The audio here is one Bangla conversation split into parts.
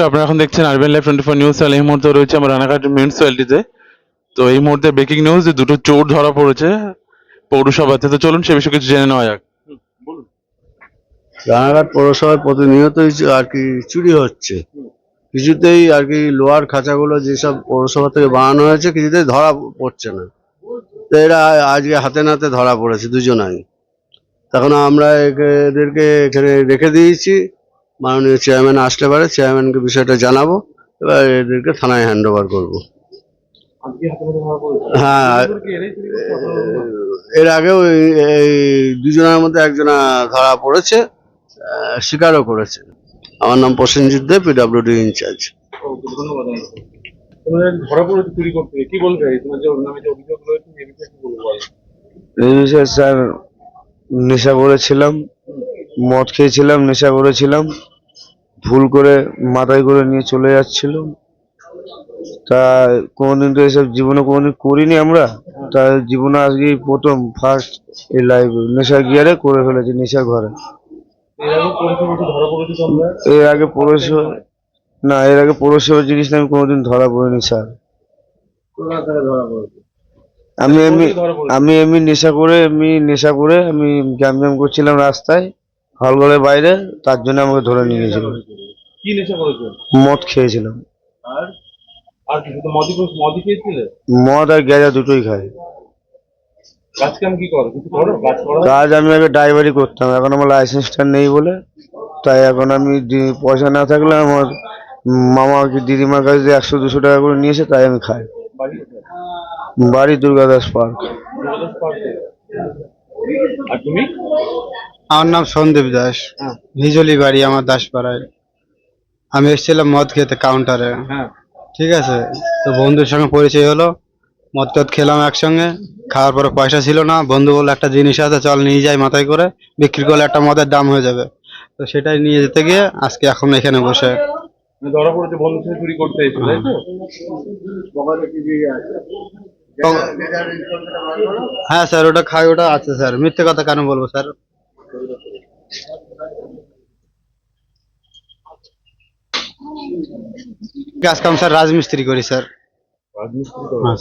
নমস্কার আপনারা এখন দেখছেন RBN life twenty four news channel এই মুহূর্তে রয়েছে আমরা রানাঘাট মিউনিসিপ্যালিটিতে তো এই মুহূর্তে ব্রেকিং নিউজ যে দুটো চোর ধরা পড়েছে পৌরসভাতে। তো চলুন সে বিষয়ে কিছু জেনে নেওয়া যাক। রানাঘাট পৌরসভায় প্রতিনিয়তই আর কি চুরি হচ্ছে। কিছুতেই আর কি লোহার খাঁচাগুলো যেসব পৌরসভা থেকে বানানো হয়েছে কিছুতেই ধরা পড়ছে না। তো এরা আজকে হাতে নাতে ধরা পড়েছে দুজনাই। তখন আমরা একে- এদেরকে এখানে রেখে দিয়েছি। মাননীয় চেয়ারম্যান আসলে পারে চেয়ারম্যানকে বিষয়টা জানাব, এবার এদেরকে থানায় হ্যান্ড ওভার করব। হ্যাঁ এর আগেও এই- দুজনের মধ্যে একজনা ধরা পড়েছে স্বীকারও করেছে। আমার নাম Prosenjit De PWD in charge sir, নেশা করেছিলাম মদ খেয়েছিলাম, নেশা করেছিলাম ভুল করে মাথায় করে নিয়ে চলে যাচ্ছিল। তা কোনোদিন তো এসব জীবনে কোনোদিন করিনি আমরা। তা জীবনে আজকে প্রথম ফার্স্ট এই লাইভ নেশা গিয়ারে করে ফেলেছি নেশার ঘরে। এর আগে পৌরসভা ধরা পড়েছে তোমরা এর আগে পৌরসভা না এর আগে পৌরসভার জিনিসটা আমি কোনোদিন ধরা পড়িনি স্যার আমি এমনি আমি এমনি নেশা করে এমনি নেশা করে আমি জ্যাম জ্যাম করছিলাম রাস্তায়। হলঘরের বাইরে তার জন্য আমাকে ধরে নিয়ে গেছিল। কি নেশা করেছে? মদ খেয়েছিলাম। আর? আর মদি মদি খেয়েছিলে? মদ আর গেজা দুটোই খাই। কাজ কাম কি করো? কিছু করো? কাজ করো? কাজ আমি আগে ড্রাইভারি করতাম এখন আমার লাইসেন্সটা নেই বলে। তাই এখন আমি পয়সা না থাকলে আমার মামা কি দিদিমার কাছে যে একশো দুশো টাকা করে নিয়েছে তাই আমি খাই? বাড়ি দুর্গাদাস পার্ক? আর তুমি? আমার নাম সন্দীপ দাস। হিজলি বাড়ি আমার দাসপাড়ায়। আমি এসেছিলাম মদ খেতে কাউন্টারে হ্যাঁ। ঠিক আছে? তো বন্ধুর সঙ্গে পরিচয় হলো। মদ টদ খেলাম একসঙ্গে। খাওয়ার পরে পয়সা ছিল না। বন্ধু বলল একটা জিনিস আছে চল নিয়ে যাই মাথায় করে। বিক্রি করলে একটা মদের দাম হয়ে যাবে। তো সেটাই নিয়ে যেতে গিয়ে আজকে এখন এখানে বসে। মানে ধরা পড়েছে চুরি করতে হ্যাঁ স্যার ওটা খাই ওটা আছে স্যার। মিথ্যে কথা কেন বলব স্যার? কাজ কাম স্যার রাজমিস্ত্রি করি স্যার। হ্যাঁ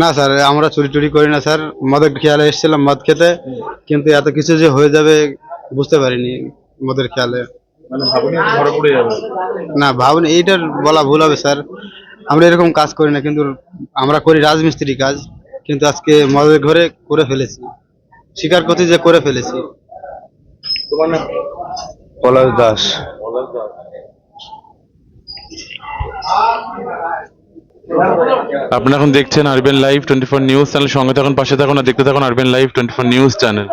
না স্যার আমরা চুরি টুরি করি না স্যার। মদের খেয়ালে এসেছিলাম মদ খেতে কিন্তু এত কিছু যে হয়ে যাবে বুঝতে পারিনি মদের খেয়ালে। মানে না ভাবুন এইটার বলা ভুল হবে স্যার। আমরা এরকম কাজ করি না কিন্তু আমরা করি রাজমিস্ত্রি কাজ কিন্তু আজকে মদের ঘরে করে ফেলেছি। স্বীকার করছি যে করে ফেলেছি। তোমার নাম? পলাশ দাস। আপনি এখন দেখছেন urban live twenty four news channel সঙ্গে থাকুন পাশে থাকুন আর দেখতে থাকুন urban live twenty four news channel